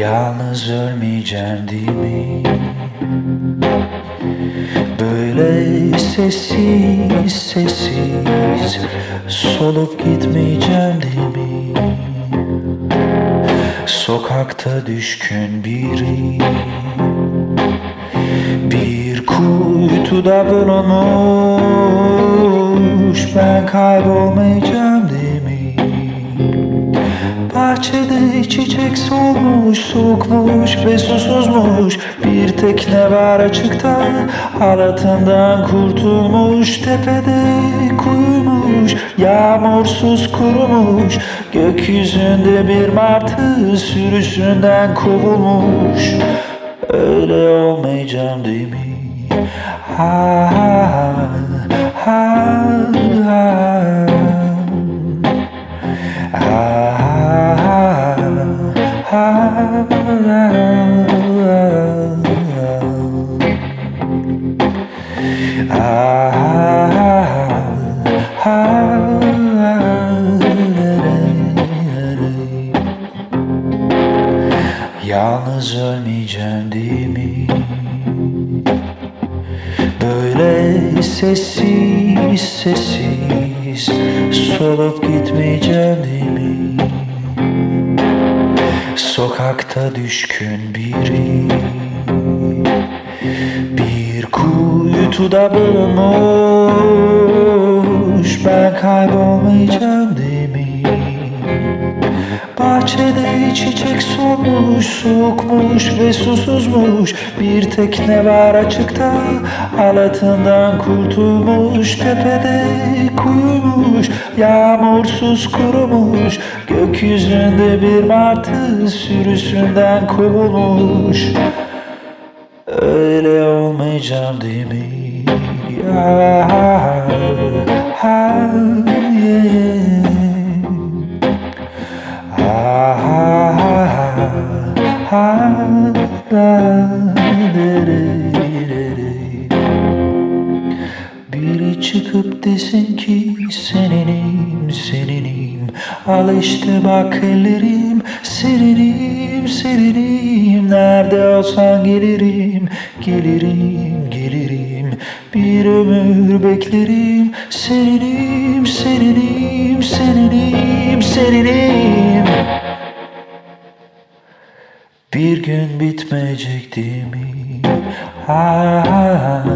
Yalnız ölmeyeceğim değil mi? Böyle sessiz sessiz Solup gitmeyeceğim değil mi? Sokakta düşkün biri Bir kuytuda bulunmuş Ben kaybolmayacağım çiçek solmuş, soğukmuş ve susuzmuş. Bir tekne var açıkta, halatından kurtulmuş. Tepede kuyumuş, yağmursuz kurumuş. Gökyüzünde bir martı sürüsünden kovulmuş. Öyle olmayacağım değil mi? Ha ha ha ha Yalnız ölmeyeceğim değil mi? Böyle sessiz sessiz Solup gitmeyeceğim değil mi? Sokakta düşkün biri Bir kuytuda bulunmuş Ben kaybolmayacağım mi? Bahçede çiçek solmuş, soğukmuş ve susuzmuş. Bir tekne var açıkta, halatından kurtulmuş Tepede kuyumuş, yağmursuz kurumuş. Gökyüzünde bir martı sürüsünden kovulmuş. Öyle olmayacağım değil mi? Ya, Biri çıkıp desin ki seninim seninim. Al işte bak ellerim serinim serinim Nerede olsan gelirim gelirim gelirim. Bir ömür beklerim serinim serinim serinim serinim bir gün bitmeyecek değil mi? Ha ha ha